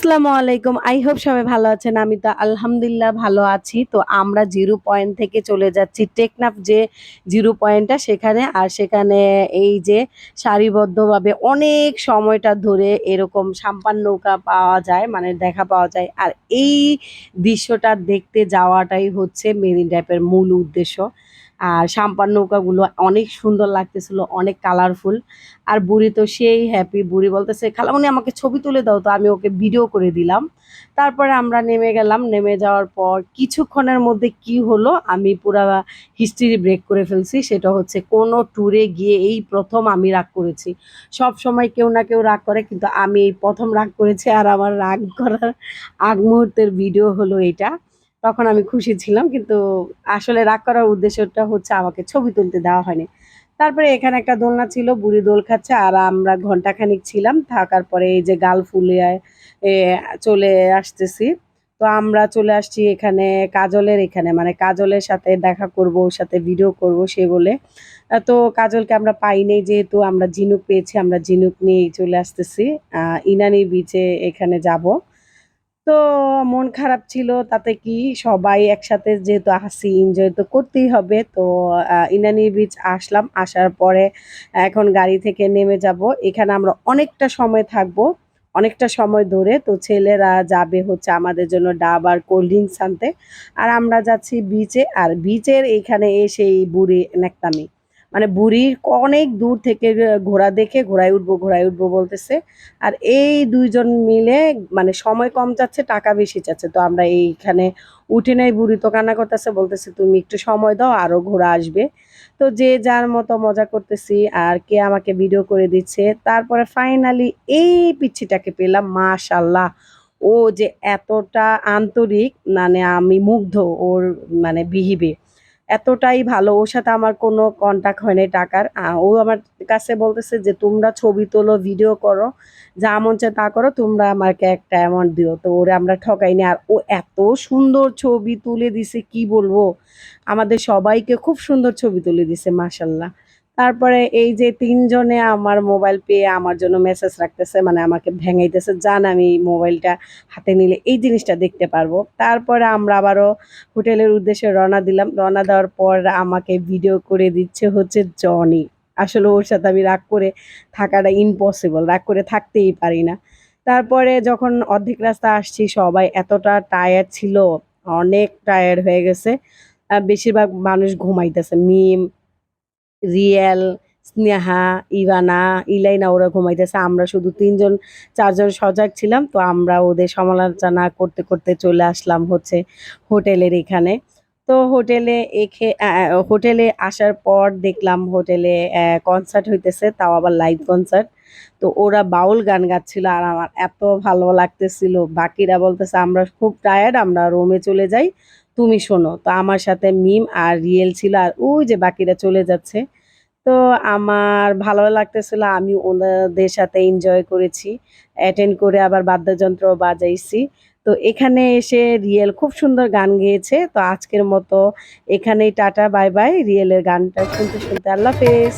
আসসালামু আলাইকুম I hope সবাই ভালো আছেন। আমি তো আলহামদুলিল্লাহ ভালো আছি। তো আমরা জিরো পয়েন্ট থেকে চলে যাচ্ছি টেকনাফ যে জিরো পয়েন্টটা সেখানে। আর সেখানে এই যে সারিবদ্ধভাবে অনেক সময়টা ধরে এরকম সাম্পান নৌকা পাওয়া যায় মানে দেখা পাওয়া যায়। আর এই দৃশ্যটা দেখতে যাওয়াটাই হচ্ছে মেরিন ড্রাইভের মূল উদ্দেশ্য। আর সাম্পান নৌকাগুলো অনেক সুন্দর লাগতেছিল, অনেক কালারফুল আর বুড়ি তো সেই হ্যাপি বুড়ি বলতেছে, খালামনি, আমাকে ছবি তুলে দাও তো, আমি ওকে ভিডিও করে দিলাম। তারপরে আমরা নেমে গেলাম, নেমে যাওয়ার পর কিছুক্ষণের মধ্যে কি হলো, আমি পুরা হিস্ট্রি ব্রেক করে ফেলছি। সেটা হচ্ছে, কোনো ট্যুরে গিয়ে এই প্রথম আমি রাগ করেছি। সব সময় কেউ না কেউ রাগ করে, কিন্তু আমি এই প্রথম রাগ করেছি, আর আমার রাগ করার আগ মুহূর্তের ভিডিও হলো এটা। তখন আমি খুশি ছিলাম, কিন্তু আসলে রাগ করার উদ্দেশ্যটা হচ্ছে আমাকে ছবি তুলতে দেওয়া হয়নি। তারপরে এখানে একটা দোলনা ছিল, বুড়ি দোল খাচ্ছে, আর আমরা ঘন্টাখানিক ছিলাম, থাকার পরে এই যে গাল ফুলে চলে আসতেছি। তো আমরা চলে আসছি এখানে কাজলের এখানে মানে কাজলের সাথে দেখা করব, ওর সাথে ভিডিও করব সে বলে। তো কাজলকে আমরা পাইনি, যেহেতু আমরা ঝিনুক পেয়েছি, আমরা ঝিনুক নিয়েই চলে আসতেছি। ইনানি বিচে এখানে যাব। তো মন খারাপ ছিল, তাতে কি সবাই একসাথে যেহেতু আসি এনজয় তো করতেই হবে। তো ইনানি বিচ আসলাম, আসার পরে এখন গাড়ি থেকে নেমে যাব। এখানে আমরা অনেকটা সময় থাকব, অনেকটা সময় ধরে। তো ছেলেরা যাবে হচ্ছে আমাদের জন্য ডাব আর কোল্ড ড্রিঙ্কস আনতে। আর আমরা যাচ্ছি বিচে আর বিচের এইখানে এসে এই বুড়ি নেকতামি মানে বুড়ির অনেক দূর থেকে ঘোড়া দেখে ঘোড়ায় উঠবো ঘোড়ায় উঠবো বলতেছে। আর এই দুইজন মিলে মানে সময় কম যাচ্ছে, টাকা বেশি যাচ্ছে। তো আমরা এইখানে উঠে নেই, বুড়ি তো কান্না করতেছে, বলতেছে, তুমি একটু সময় দাও আরও ঘোড়া আসবে। তো যে যার মতো মজা করতেছি, আর কে আমাকে ভিডিও করে দিচ্ছে। তারপরে ফাইনালি এই পিচ্ছিটাকে পেলাম মাশাল্লাহ ও যে এতটা আন্তরিক মানে আমি মুগ্ধ, ওর মানে বিহিবে এতটাই ভালো, ওর সাথে আমার কোনো কন্ট্যাক্ট হয়নি টাকার। ও আমার কাছে বলতেছে যে, তোমরা ছবি তোলো ভিডিও করো, যা মন চায় তা করো, তোমরা আমাকে একটা অ্যামাউন্ট দিও। তো ওরে আমরা ঠকাইনি। আর ও এত সুন্দর ছবি তুলে দিছে, কি বলব? আমাদের সবাইকে খুব সুন্দর ছবি তুলে দিছে মাসাল্লাহ তারপরে এই যে তিনজনে আমার মোবাইল পেয়ে আমার জন্য মেসেজ রাখতেছে মানে আমাকে ভেঙাইতেছে, জান আমি মোবাইলটা হাতে নিলে এই জিনিসটা দেখতে পারব। তারপরে আমরা আবারও হোটেলের উদ্দেশ্যে রওনা দিলাম। রওনা দেওয়ার পর আমাকে ভিডিও করে দিচ্ছে হচ্ছে জনি আসলে ওর সাথে আমি রাগ করে থাকাটা ইম্পসিবল রাগ করে থাকতেই পারি না। তারপরে যখন অর্ধেক রাস্তা আসছি, সবাই এতটা টায়ার ছিল, অনেক টায়ার হয়ে গেছে। বেশিরভাগ মানুষ ঘুমাইতেছে মিম রিয়েল, স্নেহা, ইভানা, ইলাইনা ওরা ঘুমাইতেছে। আমরা শুধু তিনজন, চারজন সজাগ ছিলাম, তো আমরা ওদের সমালোচনা করতে করতে চলে আসলাম হচ্ছে হোটেলের এখানে। তো হোটেলে এখে হোটেলে আসার পর দেখলাম হোটেলে কনসার্ট হইতেছে, তাও আবার লাইভ কনসার্ট তো ওরা বাউল গান গাচ্ছিল আর আমার এত ভালো লাগতেছিল। বাকিরা বলতেছে, আমরা খুব টায়ার্ড আমরা রুমে চলে যাই। তুমি শোনো। তো আমার সাথে মিম আর রিয়েল ছিল আর ওই যে বাকিরা চলে যাচ্ছে। তো আমার ভালো লাগতেছিল, আমি ওনাদের সাথে এনজয় করেছি। অ্যাটেন্ড করে আবার বাদ্যযন্ত্র বাজাইছি। তো এখানে এসে রিয়েল খুব সুন্দর গান গেয়েছে। তো আজকের মতো এখানেই টাটা, বাই বাই। রিয়েলের গানটা শুনতে শুনতে আল্লাহ হাফেজ।